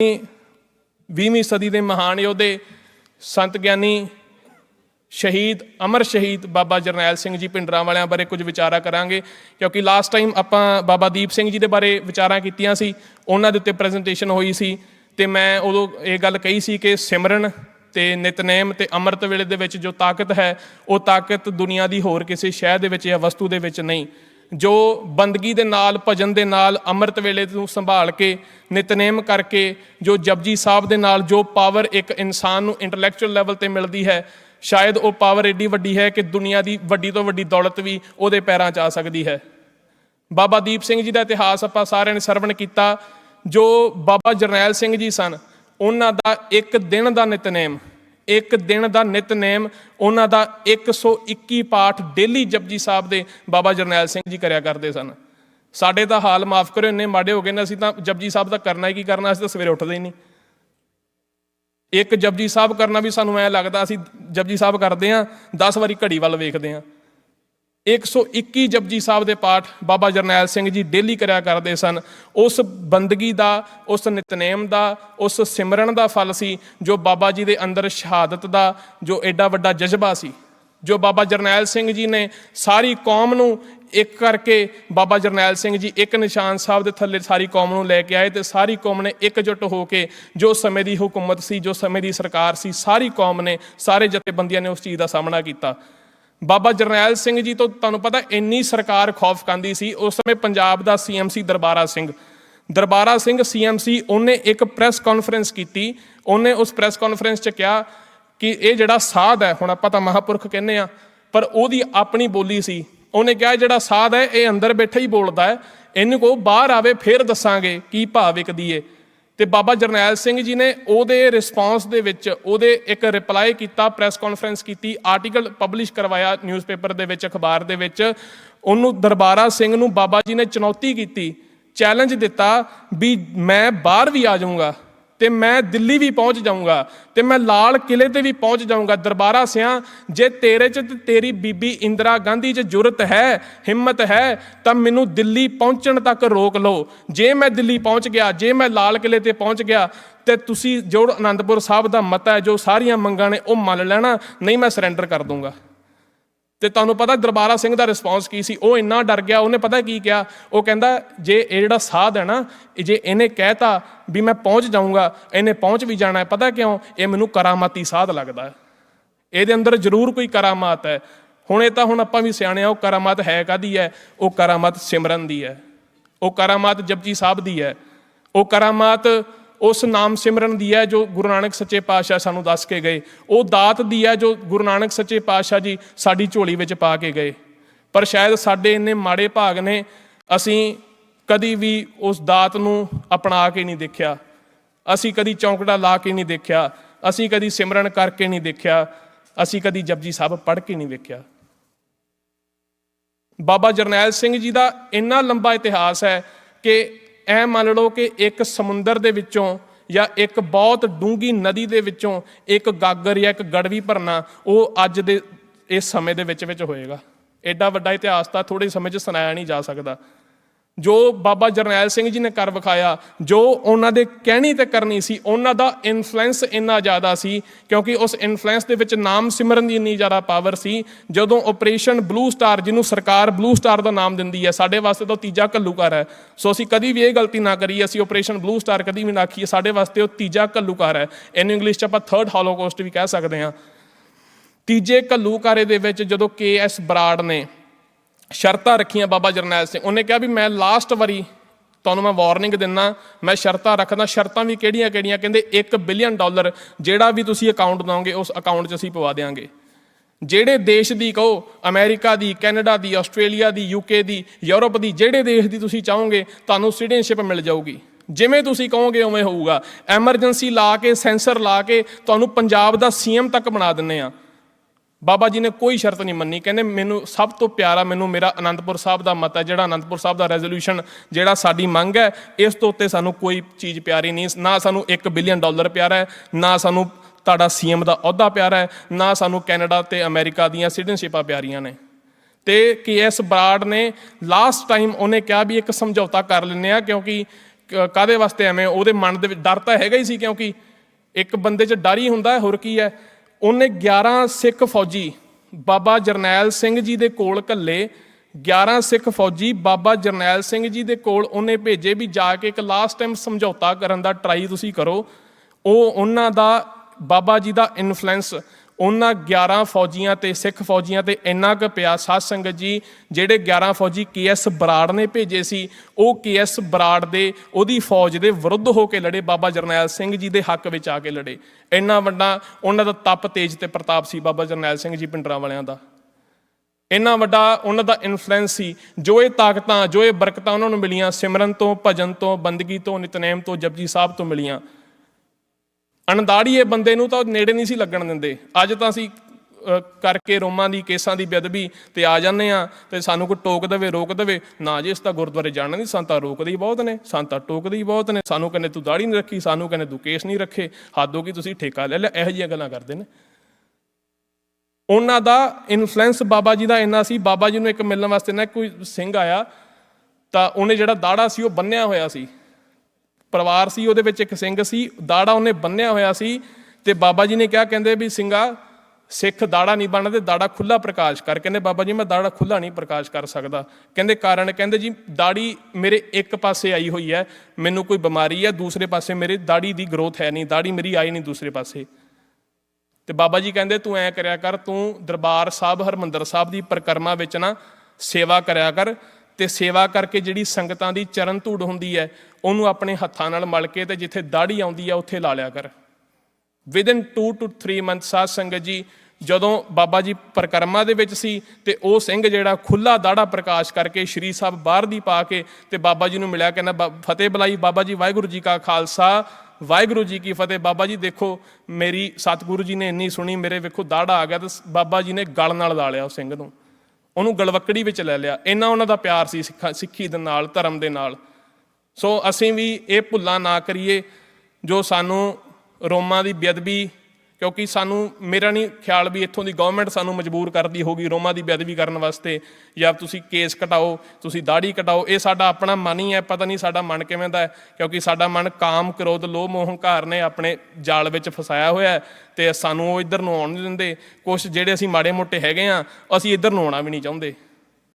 20ਵੀਂ ਸਦੀ ਦੇ ਮਹਾਨ ਯੋਧੇ ਸੰਤ ਗਿਆਨੀ ਸ਼ਹੀਦ, ਅਮਰ ਸ਼ਹੀਦ ਬਾਬਾ ਜਰਨੈਲ ਸਿੰਘ ਜੀ ਪਿੰਡਰਾਂ ਵਾਲਿਆਂ ਬਾਰੇ ਕੁਝ ਵਿਚਾਰਾ ਕਰਾਂਗੇ। ਕਿਉਂਕਿ ਲਾਸਟ ਟਾਈਮ ਆਪਾਂ ਬਾਬਾ ਦੀਪ ਸਿੰਘ ਜੀ ਦੇ ਬਾਰੇ ਵਿਚਾਰਾਂ ਕੀਤੀਆਂ ਸੀ, ਉਹਨਾਂ ਦੇ ਉੱਤੇ ਪ੍ਰੈਜੈਂਟੇਸ਼ਨ ਹੋਈ ਸੀ ਤੇ ਮੈਂ ਉਦੋਂ ਇਹ ਗੱਲ ਕਹੀ ਸੀ ਕਿ ਸਿਮਰਨ ਤੇ ਨਿਤਨੇਮ ਤੇ ਅੰਮ੍ਰਿਤ ਵੇਲੇ ਦੇ ਵਿੱਚ ਜੋ ਤਾਕਤ ਹੈ, ਉਹ ਤਾਕਤ ਦੁਨੀਆ ਦੀ ਹੋਰ ਕਿਸੇ ਸ਼ਹਿਰ ਦੇ ਵਿੱਚ ਜਾਂ ਵਸਤੂ ਦੇ ਵਿੱਚ ਨਹੀਂ। ਜੋ ਬੰਦਗੀ ਦੇ ਨਾਲ, ਭਜਨ ਦੇ ਨਾਲ, ਅੰਮ੍ਰਿਤ ਵੇਲੇ ਨੂੰ ਸੰਭਾਲ ਕੇ, ਨਿਤਨੇਮ ਕਰਕੇ, ਜੋ ਜਪਜੀ ਸਾਹਿਬ ਦੇ ਨਾਲ, ਜੋ ਪਾਵਰ ਇੱਕ ਇਨਸਾਨ ਨੂੰ ਇੰਟੈਲੈਕਚੁਅਲ ਲੈਵਲ ਤੇ ਮਿਲਦੀ ਹੈ, ਸ਼ਾਇਦ ਉਹ ਪਾਵਰ ਏਡੀ ਵੱਡੀ ਹੈ ਕਿ ਦੁਨੀਆ ਦੀ ਵੱਡੀ ਤੋਂ ਵੱਡੀ ਦੌਲਤ ਵੀ ਉਹਦੇ ਪੈਰਾਂ 'ਚ ਆ ਸਕਦੀ ਹੈ। ਬਾਬਾ ਦੀਪ ਸਿੰਘ ਜੀ ਦਾ ਇਤਿਹਾਸ ਆਪਾਂ ਸਾਰਿਆਂ ਨੇ ਸਰਵਣ ਕੀਤਾ, ਜੋ ਬਾਬਾ ਜਰਨੈਲ ਸਿੰਘ ਜੀ ਸਨ, ਉਹਨਾਂ ਦਾ ਇੱਕ ਦਿਨ ਦਾ ਨਿਤਨੇਮ ਇੱਕ ਦਿਨ ਦਾ ਨਿਤਨੇਮ, ਉਹਨਾਂ ਦਾ 121 ਪਾਠ ਡੇਲੀ ਜਪਜੀ ਸਾਹਿਬ ਦੇ ਬਾਬਾ ਜਰਨੈਲ ਸਿੰਘ ਜੀ ਕਰਿਆ ਕਰਦੇ ਸਨ। ਸਾਡੇ ਤਾਂ ਹਾਲ ਮਾਫ ਕਰਿਓ, ਇੰਨੇ ਮਾੜੇ ਹੋ ਗਏ ਨੇ, ਅਸੀਂ ਤਾਂ ਜਪਜੀ ਸਾਹਿਬ ਦਾ ਕਰਨਾ ਹੀ ਕੀ ਕਰਨਾ, ਅਸੀਂ ਤਾਂ ਸਵੇਰੇ ਉੱਠਦੇ ਹੀ ਨਹੀਂ। ਇੱਕ ਜਪਜੀ ਸਾਹਿਬ ਕਰਨਾ ਵੀ ਸਾਨੂੰ ਐ ਲੱਗਦਾ, ਅਸੀਂ ਜਪਜੀ ਸਾਹਿਬ ਕਰਦੇ ਆਂ 10 ਵਾਰੀ ਘੜੀ ਵੱਲ ਵੇਖਦੇ ਆਂ 121 ਜਪਜੀ ਸਾਹਿਬ ਦੇ ਪਾਠ ਬਾਬਾ ਜਰਨੈਲ ਸਿੰਘ ਜੀ ਡੇਲੀ ਕਰਿਆ ਕਰਦੇ ਸਨ। ਉਸ ਬੰਦਗੀ ਦਾ, ਉਸ ਨਿਤਨੇਮ ਦਾ, ਉਸ ਸਿਮਰਨ ਦਾ ਫਲ ਸੀ, ਜੋ ਬਾਬਾ ਜੀ ਦੇ ਅੰਦਰ ਸ਼ਹਾਦਤ ਦਾ, ਜੋ ਐਡਾ ਵੱਡਾ ਜਜ਼ਬਾ ਸੀ। ਜੋ ਬਾਬਾ ਜਰਨੈਲ ਸਿੰਘ ਜੀ ਨੇ ਸਾਰੀ ਕੌਮ ਨੂੰ ਇੱਕ ਕਰਕੇ ਬਾਬਾ ਜਰਨੈਲ ਸਿੰਘ ਜੀ ਇੱਕ ਨਿਸ਼ਾਨ ਸਾਹਿਬ ਦੇ ਥੱਲੇ ਸਾਰੀ ਕੌਮ ਨੂੰ ਲੈ ਕੇ ਆਏ ਤੇ ਸਾਰੀ ਕੌਮ ਨੇ ਇਕਜੁੱਟ ਹੋ ਕੇ ਜੋ ਸਮੇਂ ਦੀ ਹਕੂਮਤ ਸੀ, ਜੋ ਸਮੇਂ ਦੀ ਸਰਕਾਰ ਸੀ, ਸਾਰੀ ਕੌਮ ਨੇ, ਸਾਰੇ ਜਥੇਬੰਦੀਆਂ ਨੇ ਉਸ ਚੀਜ਼ ਦਾ ਸਾਹਮਣਾ ਕੀਤਾ। ਬਾਬਾ ਜਰਨੈਲ ਸਿੰਘ ਜੀ ਤੋਂ ਤੁਹਾਨੂੰ ਪਤਾ ਇੰਨੀ ਸਰਕਾਰ ਖੌਫ ਖਾਂਦੀ ਸੀ, ਉਸ ਸਮੇਂ ਪੰਜਾਬ ਦਾ ਸੀਐਮਸੀ ਦਰਬਾਰਾ ਸਿੰਘ। ਦਰਬਾਰਾ ਸਿੰਘ ਸੀਐਮਸੀ ਉਹਨੇ ਇੱਕ ਪ੍ਰੈਸ ਕਾਨਫਰੰਸ ਕੀਤੀ। ਉਹਨੇ ਉਸ ਪ੍ਰੈਸ ਕਾਨਫਰੰਸ 'ਚ ਕਿਹਾ ਕਿ ਇਹ ਜਿਹੜਾ ਸਾਧ ਹੈ, ਹੁਣ ਆਪਾਂ ਤਾਂ ਮਹਾਪੁਰਖ ਕਹਿੰਦੇ ਆ ਪਰ ਉਹਦੀ ਆਪਣੀ ਬੋਲੀ ਸੀ। ਉਹਨੇ ਕਿਹਾ ਜਿਹੜਾ ਸਾਧ ਹੈ, ਇਹ ਅੰਦਰ ਬੈਠਾ ਹੀ ਬੋਲਦਾ ਹੈ। ਇਹਨੂੰ ਕੋ ਬਾਹਰ ਆਵੇ, ਫਿਰ ਦੱਸਾਂਗੇ ਕੀ ਭਾਵ ਵਿਕਦੀ ਏ। ਤੇ ਬਾਬਾ ਜਰਨੈਲ ਸਿੰਘ ਜੀ ਨੇ ਉਹਦੇ ਰਿਸਪਾਂਸ ਦੇ ਵਿੱਚ ਉਹਦੇ ਇੱਕ ਰਿਪਲਾਈ ਕੀਤਾ ਪ੍ਰੈਸ ਕਾਨਫਰੰਸ ਕੀਤੀ ਆਰਟੀਕਲ ਪਬਲਿਸ਼ ਕਰਵਾਇਆ ਨਿਊਜ਼ਪੇਪਰ ਦੇ ਵਿੱਚ, ਅਖਬਾਰ ਦੇ ਵਿੱਚ। ਉਹਨੂੰ ਦਰਬਾਰਾ ਸਿੰਘ ਨੂੰ ਬਾਬਾ ਜੀ ਨੇ ਚੁਣੌਤੀ ਕੀਤੀ ਚੈਲੰਜ ਦਿੱਤਾ ਵੀ ਮੈਂ ਬਾਹਰ ਵੀ ਆ ਜਾਊਂਗਾ। ਤੇ ਮੈਂ ਦਿੱਲੀ ਵੀ ਪਹੁੰਚ ਜਾਊਂਗਾ ਤੇ ਮੈਂ ਲਾਲ ਕਿਲੇ ਤੇ ਵੀ ਪਹੁੰਚ ਜਾਊਂਗਾ। ਦਰਬਾਰਾ ਸਿਆਂ, ਜੇ ਤੇਰੇ 'ਚ ਤੇ ਤੇਰੀ ਬੀਬੀ ਇੰਦਰਾ ਗਾਂਧੀ 'ਚ ਜੁਰਤ ਹੈ, ਹਿੰਮਤ ਹੈ, ਤਾਂ ਮੈਨੂੰ ਦਿੱਲੀ ਪਹੁੰਚਣ ਤੱਕ ਰੋਕ ਲਓ। ਜੇ ਮੈਂ ਦਿੱਲੀ ਪਹੁੰਚ ਗਿਆ, ਜੇ ਮੈਂ ਲਾਲ ਕਿਲੇ ਤੇ ਪਹੁੰਚ ਗਿਆ, ਤੇ ਤੁਸੀਂ ਜੋ ਅਨੰਦਪੁਰ ਸਾਹਿਬ ਦਾ ਮਤਾ ਹੈ, ਜੋ ਸਾਰੀਆਂ ਮੰਗਾਂ ਨੇ ਉਹ ਮੰਨ ਲੈਣਾ, ਨਹੀਂ ਮੈਂ ਸਰੈਂਡਰ ਕਰ ਦੂੰਗਾ। ਤੇ ਤੁਹਾਨੂੰ ਪਤਾ ਦਰਬਾਰਾ ਸਿੰਘ ਦਾ ਰਿਸਪੌਂਸ ਕੀ ਸੀ? ਉਹ ਇੰਨਾ ਡਰ ਗਿਆ, ਉਹਨੇ ਪਤਾ ਕੀ ਕਿਹਾ? ਉਹ ਕਹਿੰਦਾ, ਜੇ ਇਹ ਜਿਹੜਾ ਸਾਧ ਹੈ ਨਾ ਜੇ ਇਹਨੇ ਕਹਿਤਾ ਵੀ ਮੈਂ ਪਹੁੰਚ ਜਾਊਂਗਾ, ਇਹਨੇ ਪਹੁੰਚ ਵੀ ਜਾਣਾ ਹੈ, ਪਤਾ ਕਿਉਂ? ਇਹ ਮੈਨੂੰ ਕਰਾਮਾਤੀ ਸਾਧ ਲੱਗਦਾ ਹੈ। ਇਹਦੇ ਅੰਦਰ ਜ਼ਰੂਰ ਕੋਈ ਕਰਾਮਾਤ ਹੈ। ਹੁਣ ਇਹ ਤਾਂ ਹੁਣ ਆਪਾਂ ਵੀ ਸਿਆਣੇ ਆ, ਉਹ ਕਰਾਮਾਤ ਹੈ ਕਾਦੀ ਹੈ? ਉਹ ਕਰਾਮਾਤ ਸਿਮਰਨ ਦੀ ਹੈ। ਉਹ ਕਰਾਮਾਤ ਜਪਜੀ ਸਾਹਿਬ ਦੀ ਹੈ। ਉਹ ਕਰਾਮਾਤ ਉਸ ਨਾਮ ਸਿਮਰਨ ਦੀ ਹੈ ਜੋ ਗੁਰੂ ਨਾਨਕ ਸੱਚੇ ਪਾਤਸ਼ਾਹ ਸਾਨੂੰ ਦੱਸ ਕੇ ਗਏ। ਉਹ ਦਾਤ ਦੀ ਹੈ ਜੋ ਗੁਰੂ ਨਾਨਕ ਸੱਚੇ ਪਾਤਸ਼ਾਹ ਜੀ ਸਾਡੀ ਝੋਲੀ ਵਿੱਚ ਪਾ ਕੇ ਗਏ। ਪਰ ਸ਼ਾਇਦ ਸਾਡੇ ਇੰਨੇ ਮਾੜੇ ਭਾਗ ਨੇ, ਅਸੀਂ ਕਦੀ ਵੀ ਉਸ ਦਾਤ ਨੂੰ ਅਪਣਾ ਕੇ ਨਹੀਂ ਦੇਖਿਆ। ਅਸੀਂ ਕਦੀ ਚੌਂਕੜਾ ਲਾ ਕੇ ਨਹੀਂ ਦੇਖਿਆ। ਅਸੀਂ ਕਦੀ ਸਿਮਰਨ ਕਰਕੇ ਨਹੀਂ ਦੇਖਿਆ। ਅਸੀਂ ਕਦੀ ਜਪਜੀ ਸਾਹਿਬ ਪੜ੍ਹ ਕੇ ਨਹੀਂ ਵੇਖਿਆ। ਬਾਬਾ ਜਰਨੈਲ ਸਿੰਘ ਜੀ ਦਾ ਇੰਨਾ ਲੰਬਾ ਇਤਿਹਾਸ ਹੈ ਕਿ ਐ ਮੰਨ ਲਓ ਕਿ ਇੱਕ ਸਮੁੰਦਰ ਦੇ ਵਿੱਚੋਂ ਜਾਂ ਇੱਕ ਬਹੁਤ ਡੂੰਗੀ ਨਦੀ ਦੇ ਵਿੱਚੋਂ ਇੱਕ ਗਾਗਰ ਜਾਂ ਇੱਕ ਗੜਵੀ ਭਰਨਾ, ਉਹ ਅੱਜ ਦੇ, ਇਸ ਸਮੇਂ ਦੇ ਵਿੱਚ ਵਿੱਚ ਹੋਏਗਾ। ਐਡਾ ਵੱਡਾ ਇਤਿਹਾਸ ਤਾਂ ਥੋੜੇ ਸਮੇਂ 'ਚ ਸੁਣਾਇਆ ਨਹੀਂ ਜਾ ਸਕਦਾ। ਜੋ ਬਾਬਾ ਜਰਨੈਲ ਸਿੰਘ ਜੀ ਨੇ ਕਰ ਵਿਖਾਇਆ, ਜੋ ਉਹਨਾਂ ਦੇ ਕਹਿਣੀ ਤੇ ਕਰਨੀ ਸੀ, ਉਹਨਾਂ ਦਾ ਇਨਫਲੂਐਂਸ ਇੰਨਾ ਜ਼ਿਆਦਾ ਸੀ, ਕਿਉਂਕਿ ਉਸ ਇਨਫਲੂਐਂਸ ਦੇ ਵਿੱਚ ਨਾਮ ਸਿਮਰਨ ਦੀ ਇੰਨੀ ਜ਼ਿਆਦਾ ਪਾਵਰ ਸੀ, ਜਦੋਂ ਆਪਰੇਸ਼ਨ ਬਲੂ ਸਟਾਰ ਜਿਹਨੂੰ ਸਰਕਾਰ ਬਲੂ ਸਟਾਰ ਦਾ ਨਾਮ ਦਿੰਦੀ ਹੈ, ਸਾਡੇ ਵਾਸਤੇ ਤਾਂ ਉਹ ਤੀਜਾ ਘੱਲੂਕਾਰ ਹੈ। ਸੋ ਅਸੀਂ ਕਦੀ ਵੀ ਇਹ ਗਲਤੀ ਨਾ ਕਰੀਏ, ਅਸੀਂ ਆਪਰੇਸ਼ਨ ਬਲੂ ਸਟਾਰ ਕਦੀ ਵੀ ਨਾ ਆਖੀਏ, ਸਾਡੇ ਵਾਸਤੇ ਉਹ ਤੀਜਾ ਘੱਲੂਕਾਰ ਹੈ। ਇਹਨੂੰ ਇੰਗਲਿਸ਼ 'ਚ ਆਪਾਂ ਥਰਡ ਹੌਲੋਕੌਸਟ ਵੀ ਕਹਿ ਸਕਦੇ ਹਾਂ। ਤੀਜੇ ਘੱਲੂਕਾਰੇ ਦੇ ਵਿੱਚ ਜਦੋਂ ਕੇ ਐਸ ਬਰਾੜ ਨੇ ਸ਼ਰਤਾਂ ਰੱਖੀਆਂ ਬਾਬਾ ਜਰਨੈਲ ਸਿੰਘ। ਉਹਨੇ ਕਿਹਾ ਵੀ ਮੈਂ ਲਾਸਟ ਵਾਰੀ ਤੁਹਾਨੂੰ ਮੈਂ ਵਾਰਨਿੰਗ ਦਿੰਨਾ, ਮੈਂ ਸ਼ਰਤਾਂ ਰੱਖਦਾ, ਸ਼ਰਤਾਂ ਵੀ ਕਿਹੜੀਆਂ ਕਿਹੜੀਆਂ? ਕਹਿੰਦੇ 1 ਬਿਲੀਅਨ ਡਾਲਰ ਜਿਹੜਾ ਵੀ ਤੁਸੀਂ ਅਕਾਊਂਟ ਦੋਗੇ ਉਸ ਅਕਾਊਂਟ 'ਚ ਅਸੀਂ ਪਵਾ ਦੇਵਾਂਗੇ ਜਿਹੜੇ ਦੇਸ਼ ਦੀ ਕਹੋ, ਅਮਰੀਕਾ ਦੀ, ਕੈਨੇਡਾ ਦੀ, ਆਸਟ੍ਰੇਲੀਆ ਦੀ ਯੂਕੇ ਦੀ, ਯੂਰਪ ਦੀ, ਜਿਹੜੇ ਦੇਸ਼ ਦੀ ਤੁਸੀਂ ਚਾਹੋਗੇ, ਤੁਹਾਨੂੰ ਸਿਟੀਜ਼ਨਸ਼ਿਪ ਮਿਲ ਜਾਊਗੀ। ਜਿਵੇਂ ਤੁਸੀਂ ਕਹੋਗੇ, ਉਵੇਂ ਹੋਊਗਾ। ਐਮਰਜੈਂਸੀ ਲਾ ਕੇ ਸੈਂਸਰ ਲਾ ਕੇ, ਤੁਹਾਨੂੰ ਪੰਜਾਬ ਦਾ ਸੀਐਮ ਤੱਕ ਬਣਾ ਦਿੰਨੇ ਆ। ਬਾਬਾ ਜੀ ਨੇ ਕੋਈ ਸ਼ਰਤ ਨਹੀਂ ਮੰਨੀ। ਕਹਿੰਦੇ ਮੈਨੂੰ ਸਭ ਤੋਂ ਪਿਆਰਾ ਮੈਨੂੰ ਮੇਰਾ ਅਨੰਦਪੁਰ ਸਾਹਿਬ ਦਾ ਮਤ ਹੈ, ਜਿਹੜਾ ਅਨੰਦਪੁਰ ਸਾਹਿਬ ਦਾ ਰੈਜ਼ੋਲੂਸ਼ਨ ਜਿਹੜਾ ਸਾਡੀ ਮੰਗ ਹੈ, ਇਸ ਤੋਂ ਉੱਤੇ ਸਾਨੂੰ ਕੋਈ ਚੀਜ਼ ਪਿਆਰੀ ਨਹੀਂ। ਨਾ ਸਾਨੂੰ 1 ਬਿਲੀਅਨ ਡਾਲਰ ਪਿਆਰਾ ਹੈ, ਨਾ ਸਾਨੂੰ ਤੁਹਾਡਾ ਸੀਐਮ ਦਾ ਅਹੁਦਾ ਪਿਆਰਾ ਹੈ, ਨਾ ਸਾਨੂੰ ਕੈਨੇਡਾ ਤੇ ਅਮਰੀਕਾ ਦੀਆਂ ਸਿਟੀਜ਼ਨਸ਼ਿਪਾਂ ਪਿਆਰੀਆਂ ਨੇ। ਤੇ ਕੇਐਸ ਬਰਾੜ ਨੇ ਲਾਸਟ ਟਾਈਮ ਉਹਨੇ ਕਿਹਾ ਵੀ ਇੱਕ ਸਮਝੌਤਾ ਕਰ ਲੈਂਦੇ ਆ ਕਿਉਂਕਿ ਕ- ਕਾਹਦੇ ਵਾਸਤੇ ਐਵੇਂ, ਉਹਦੇ ਮਨ ਦੇ ਵਿੱਚ ਡਰ ਤਾਂ ਹੈਗਾ ਹੀ ਸੀ, ਕਿਉਂਕਿ ਇੱਕ ਬੰਦੇ 'ਚ ਡਰ ਹੀ ਹੁੰਦਾ ਹੋਰ ਕੀ ਹੈ। ਉਹਨੇ 11 ਸਿੱਖ ਫੌਜੀ ਬਾਬਾ ਜਰਨੈਲ ਸਿੰਘ ਜੀ ਦੇ ਕੋਲ ਘੱਲੇ 11 ਸਿੱਖ ਫੌਜੀ ਬਾਬਾ ਜਰਨੈਲ ਸਿੰਘ ਜੀ ਦੇ ਕੋਲ ਉਹਨੇ ਭੇਜੇ ਵੀ ਜਾ ਕੇ ਇੱਕ ਲਾਸਟ ਟਾਈਮ ਸਮਝੌਤਾ ਕਰਨ ਦਾ ਟਰਾਈ ਤੁਸੀਂ ਕਰੋ। ਉਹ ਉਹਨਾਂ ਦਾ ਬਾਬਾ ਜੀ ਦਾ ਇਨਫਲੂਐਂਸ ਉਹਨਾਂ 11 ਫੌਜੀਆਂ ਤੇ, ਸਿੱਖ ਫੌਜੀਆਂ ਤੇ ਇੰਨਾ ਕੁ ਪਿਆ। ਸਾਧ ਸੰਗਤ ਜੀ, ਜਿਹੜੇ 11 ਫੌਜੀ ਕੇਐਸ ਬਰਾੜ ਨੇ ਭੇਜੇ ਸੀ, ਉਹ ਕੇਐਸ ਬਰਾੜ ਦੇ, ਉਹਦੀ ਫੌਜ ਦੇ ਵਿਰੁੱਧ ਹੋ ਕੇ ਲੜੇ। ਬਾਬਾ ਜਰਨੈਲ ਸਿੰਘ ਜੀ ਦੇ ਹੱਕ ਵਿੱਚ ਆ ਕੇ ਲੜੇ। ਇੰਨਾ ਵੱਡਾ ਉਹਨਾਂ ਦਾ ਤਪ ਤੇਜ ਤੇ ਪ੍ਰਤਾਪ ਸੀ ਬਾਬਾ ਜਰਨੈਲ ਸਿੰਘ ਜੀ ਪਿੰਡਰਾਂ ਵਾਲਿਆਂ ਦਾ। ਇੰਨਾ ਵੱਡਾ ਉਹਨਾਂ ਦਾ ਇਨਫਲੂਐਂਸ ਸੀ। ਜੋ ਇਹ ਤਾਕਤਾਂ, ਜੋ ਇਹ ਬਰਕਤਾਂ ਉਹਨਾਂ ਨੂੰ ਮਿਲੀਆਂ, ਸਿਮਰਨ ਤੋਂ, ਭਜਨ ਤੋਂ, ਬੰਦਗੀ ਤੋਂ, ਨਿਤਨੇਮ ਤੋਂ, ਜਪਜੀ ਸਾਹਿਬ ਤੋਂ ਮਿਲੀਆਂ। ਅਣਦਾੜੀਏ ਬੰਦੇ ਨੂੰ ਤਾਂ ਨੇੜੇ ਨਹੀਂ ਸੀ ਲੱਗਣ ਦਿੰਦੇ। ਅੱਜ ਤਾਂ ਅਸੀਂ ਕਰਕੇ ਰੋਮਾਂ ਦੀ, ਕੇਸਾਂ ਦੀ ਬੇਅਦਬੀ ਤੇ ਆ ਜਾਂਦੇ ਆ ਤੇ ਸਾਨੂੰ ਕੋਈ ਟੋਕ ਦੇਵੇ, ਰੋਕ ਦੇਵੇ। ਨਾ ਜੇ ਇਸ ਤਾਂ ਗੁਰਦੁਆਰੇ ਜਾਣਾ ਨਹੀਂ, ਸੰਤਾ ਰੋਕਦੇ ਹੀ ਬਹੁਤ ਨੇ, ਸੰਤਾ ਟੋਕਦੇ ਹੀ ਬਹੁਤ ਨੇ। ਸਾਨੂੰ ਕਹਿੰਦੇ ਤੂੰ ਦਾੜੀ ਨਹੀਂ ਰੱਖੀ, ਸਾਨੂੰ ਕਹਿੰਦੇ ਤੂੰ ਕੇਸ ਨਹੀਂ ਰੱਖੇ। ਹੱਦੋਂ ਕੀ ਤੁਸੀਂ ਠੇਕਾ ਲੈ ਲਿਆ, ਇਹੋ ਜਿਹੀਆਂ ਗੱਲਾਂ ਕਰਦੇ ਨੇ। ਉਹਨਾਂ ਦਾ ਇਨਫਲੂਐਂਸ ਬਾਬਾ ਜੀ ਦਾ ਇੰਨਾ ਸੀ, ਬਾਬਾ ਜੀ ਨੂੰ ਇੱਕ ਮਿਲਣ ਵਾਸਤੇ ਨਾ ਕੋਈ ਸਿੰਘ ਆਇਆ, ਤਾਂ ਉਹਨੇ ਜਿਹੜਾ ਦਾੜਾ ਸੀ, ਉਹ ਬੰਨਿਆ ਹੋਇਆ ਸੀ। ਪਰਿਵਾਰ ਸੀ, ਉਹਦੇ ਵਿੱਚ ਇੱਕ ਸਿੰਘ ਸੀ, ਦਾੜਾ ਉਹਨੇ ਬੰਨਿਆ ਹੋਇਆ ਸੀ ਤੇ ਬਾਬਾ ਜੀ ਨੇ ਕਿਹਾ, ਕਹਿੰਦੇ ਵੀ ਸਿੰਘਾ, ਸਿੱਖ ਦਾੜਾ ਨਹੀਂ ਬੰਨਦੇ ਦਾੜਾ ਖੁੱਲਾ ਪ੍ਰਕਾਸ਼ ਕਰ। ਕਹਿੰਦੇ ਬਾਬਾ ਜੀ, ਮੈਂ ਦਾੜਾ ਖੁੱਲਾ ਨਹੀਂ ਪ੍ਰਕਾਸ਼ ਕਰ ਸਕਦਾ। ਕਹਿੰਦੇ ਕਾਰਨ, ਕਹਿੰਦੇ ਜੀ, ਦਾੜੀ ਮੇਰੇ ਇੱਕ ਪਾਸੇ ਆਈ ਹੋਈ ਹੈ, ਮੈਨੂੰ ਕੋਈ ਬਿਮਾਰੀ ਹੈ, ਦੂਸਰੇ ਪਾਸੇ ਮੇਰੇ ਦਾੜੀ ਦੀ ਗਰੋਥ ਹੈ ਨਹੀਂ, ਦਾੜੀ ਮੇਰੀ ਆਈ ਨਹੀਂ ਦੂਸਰੇ ਪਾਸੇ। ਤੇ ਬਾਬਾ ਜੀ ਕਹਿੰਦੇ, ਤੂੰ ਐ ਕਰਿਆ ਕਰ, ਤੂੰ ਦਰਬਾਰ ਸਾਹਿਬ, ਹਰਮੰਦਰ ਸਾਹਿਬ ਦੀ ਪਰਿਕਰਮਾ ਵਿੱਚ ਨਾ ਸੇਵਾ ਕਰਿਆ ਕਰ ਤੇ ਸੇਵਾ ਕਰਕੇ ਜਿਹੜੀ ਸੰਗਤਾਂ ਦੀ ਚਰਨ ਧੂੜ ਹੁੰਦੀ ਹੈ, ਉਹਨੂੰ ਆਪਣੇ ਹੱਥਾਂ ਨਾਲ ਮਲ ਕੇ ਤੇ ਜਿੱਥੇ ਦਾੜੀ ਆਉਂਦੀ ਹੈ ਉੱਥੇ ਲਾ ਲਿਆ ਕਰ। ਵਿਦਨ 2 ਟੂ 3 ਮੰਥ ਸਾਧ ਸੰਗਤ ਜੀ, ਜਦੋਂ ਬਾਬਾ ਜੀ ਪਰਿਕਰਮਾ ਦੇ ਵਿੱਚ ਸੀ ਤੇ ਉਹ ਸਿੰਘ ਜਿਹੜਾ ਖੁੱਲਾ ਦਾੜਾ ਪ੍ਰਕਾਸ਼ ਕਰਕੇ ਸ਼੍ਰੀ ਸਾਹਿਬ ਬਾਹਰ ਦੀ ਪਾ ਕੇ ਤੇ ਬਾਬਾ ਜੀ ਨੂੰ ਮਿਲਿਆ, ਕਹਿੰਦਾ, ਬਾ- ਫਤਿਹ ਬੁਲਾਈ, ਬਾਬਾ ਜੀ, ਵਾਹਿਗੁਰੂ ਜੀ ਕਾ ਖਾਲਸਾ, ਵਾਹਿਗੁਰੂ ਜੀ ਕੀ ਫਤਿਹ। ਬਾਬਾ ਜੀ, ਦੇਖੋ, ਮੇਰੀ ਸਤਿਗੁਰੂ ਜੀ ਨੇ ਇੰਨੀ ਸੁਣੀ, ਮੇਰੇ ਵੇਖੋ ਦਾੜਾ ਆ ਗਿਆ ਤੇ ਬਾਬਾ ਜੀ ਨੇ ਗਲ ਨਾਲ ਲਾ ਲਿਆ ਉਹ ਸਿੰਘ ਨੂੰ। ਉਹਨੂੰ ਗਲਵੱਕੜੀ ਵਿੱਚ ਲੈ ਲਿਆ। ਇੰਨਾ ਉਹਨਾਂ ਦਾ ਪਿਆਰ ਸੀ ਸਿੱਖਾਂ ਸਿੱਖੀ ਦੇ ਨਾਲ, ਧਰਮ ਦੇ ਨਾਲ। ਸੋ ਅਸੀਂ ਵੀ ਇਹ ਭੁੱਲਾਂ ਨਾ ਕਰੀਏ, ਜੋ ਸਾਨੂੰ ਰੋਮਾਂ ਦੀ ਬੇਅਦਬੀ ਕਿਉਂਕਿ ਸਾਨੂੰ, ਮੇਰਾ ਨਹੀਂ ਖਿਆਲ ਵੀ ਇੱਥੋਂ ਦੀ ਗਵਰਨਮੈਂਟ ਸਾਨੂੰ ਮਜਬੂਰ ਕਰਦੀ ਹੋਗੀ ਰੋਮਾਂ ਦੀ ਬੇਅਦਬੀ ਕਰਨ ਵਾਸਤੇ, ਜਾਂ ਤੁਸੀਂ ਕੇਸ ਕਟਾਓ, ਤੁਸੀਂ ਦਾੜੀ ਕਟਾਓ, ਇਹ ਸਾਡਾ ਆਪਣਾ ਮਨ ਹੀ ਹੈ, ਪਤਾ ਨਹੀਂ ਸਾਡਾ ਮਨ ਕਿਵੇਂ ਦਾ ਹੈ, ਕਿਉਂਕਿ ਸਾਡਾ ਮਨ ਕਾਮ, ਕ੍ਰੋਧ, ਲੋਭ, ਮੋਹ, ਹੰਕਾਰ ਨੇ ਆਪਣੇ ਜਾਲ ਵਿੱਚ ਫਸਾਇਆ ਹੋਇਆ ਹੈ, ਤੇ ਸਾਨੂੰ ਉਹ ਇੱਧਰ ਨੂੰ ਆਉਣ ਨਹੀਂ ਦਿੰਦੇ। ਕੁਝ ਜਿਹੜੇ ਅਸੀਂ ਮਾੜੇ ਮੋਟੇ ਹੈਗੇ ਆ ਅਸੀਂ ਇੱਧਰ ਨੂੰ ਆਉਣਾ ਵੀ ਨਹੀਂ ਚਾਹੁੰਦੇ।